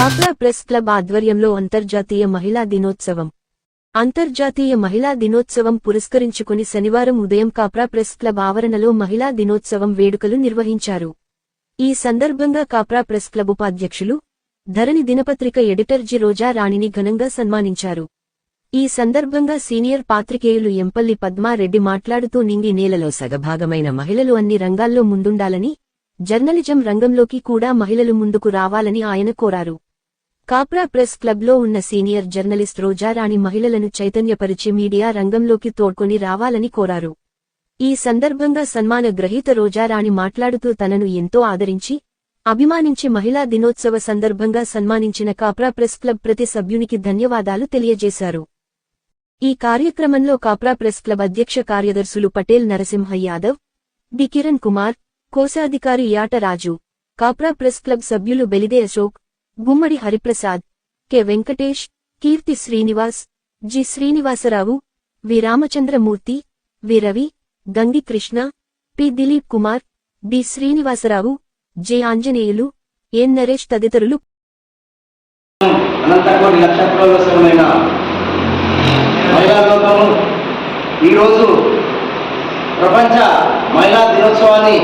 Kapra press club ఆధ్వర్యంలో అంతర్జాతీయ మహిళా దినోత్సవం. అంతర్జాతీయ మహిళా దినోత్సవం పురస్కరించుకుని శనివారం ఉదయం కాప్రా ప్రెస్ క్లబ్ ఆవరణలో మహిళా దినోత్సవం వేడుకలు నిర్వహించారు. ఈ సందర్భంగా కాప్రా ప్రెస్ క్లబ్ ఉపాధ్యక్షులు ధరణి దినపత్రిక ఎడిటర్ జి. రోజా రాణిని ఘనంగా సన్మానించారు. ఈ సందర్భంగా సీనియర్ పాత్రికేయులు ఎంపల్లి పద్మారెడ్డి మాట్లాడుతూ నింగి నేలలో సగభాగమైన మహిళలు అన్ని రంగాల్లో ముందుండాలని జర్నలిజం రంగంలోకి కూడా మహిళలు ముందుకు రావాలని ఆయన కోరారు. కాప్రా ప్రెస్ క్లబ్లో ఉన్న సీనియర్ జర్నలిస్ట్ రోజారాణి మహిళలను చైతన్యపరిచి మీడియా రంగంలోకి తోడ్కొని రావాలని కోరారు. ఈ సందర్భంగా సన్మాన గ్రహీత రోజారాణి మాట్లాడుతూ తనను ఎంతో ఆదరించి అభిమానించి మహిళా దినోత్సవ సందర్భంగా సన్మానించిన కాప్రా ప్రెస్ క్లబ్ ప్రతి సభ్యునికి ధన్యవాదాలు తెలియజేశారు. ఈ కార్యక్రమంలో కాప్రా ప్రెస్ క్లబ్ అధ్యక్ష కార్యదర్శులు పటేల్ నరసింహ యాదవ్ డి కిరణ్ కుమార్ కోశాధికారి యాటరాజు కాప్రా ప్రెస్ క్లబ్ సభ్యులు Belide Ashok Gummadi Hariprasad K. Venkatesh Keerthi Srinivas G. Srinivasarao V. Ramachandramurthy V. Ravi Gangi Krishna P. Dilip Kumar D. Srinivasarao J. Anjaneyulu N. Naresh తదితరులు. అనంతకోటి నక్షత్రోత్సవమైన ఈరోజు ప్రపంచ మహిళా దినోత్సవాన్ని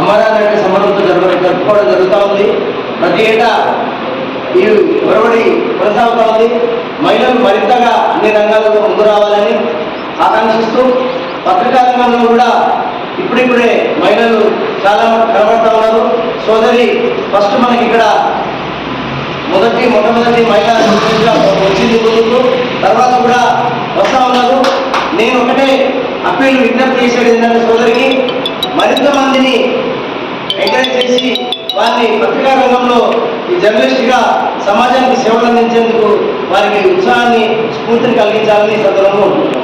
అమరావతి సమరంతో జరుగు జరుపుకోవడం జరుగుతూ ఉంది. ప్రతి ఏటా ఈ ఒరవడి కొనసాగుతూ ఉంది. మహిళలు మరింతగా అన్ని రంగాల్లో ముందు రావాలని ఆకాంక్షిస్తూ పత్రికా రంగంలో కూడా ఇప్పుడిప్పుడే మహిళలు చాలా కనబడతా ఉన్నారు. సోదరి ఫస్ట్ మనకి ఇక్కడ మొదటి మొట్టమొదటి మహిళా వచ్చింది ముందుకు తర్వాత కూడా వస్తా ఉన్నారు. నేను ఒకటే అప్పీల్ విజ్ఞప్తి చేసేది ఏంటంటే సోదరికి మరింత మందిని ఎంకరేజ్ చేసి వారిని పత్రికా రంగంలో ఈ జర్నలిస్ట్గా సమాజానికి సేవలు అందించేందుకు వారికి ఉత్సాహాన్ని స్ఫూర్తిని కలిగించాలని సందర్భంగా ఉంటున్నాను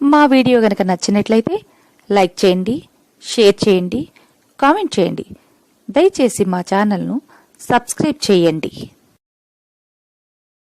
మా వీడియో గనక నచ్చినట్లయితే లైక్ చేయండి షేర్ చేయండి కామెంట్ చేయండి. దయచేసి మా ఛానల్ను సబ్స్క్రైబ్ చేయండి.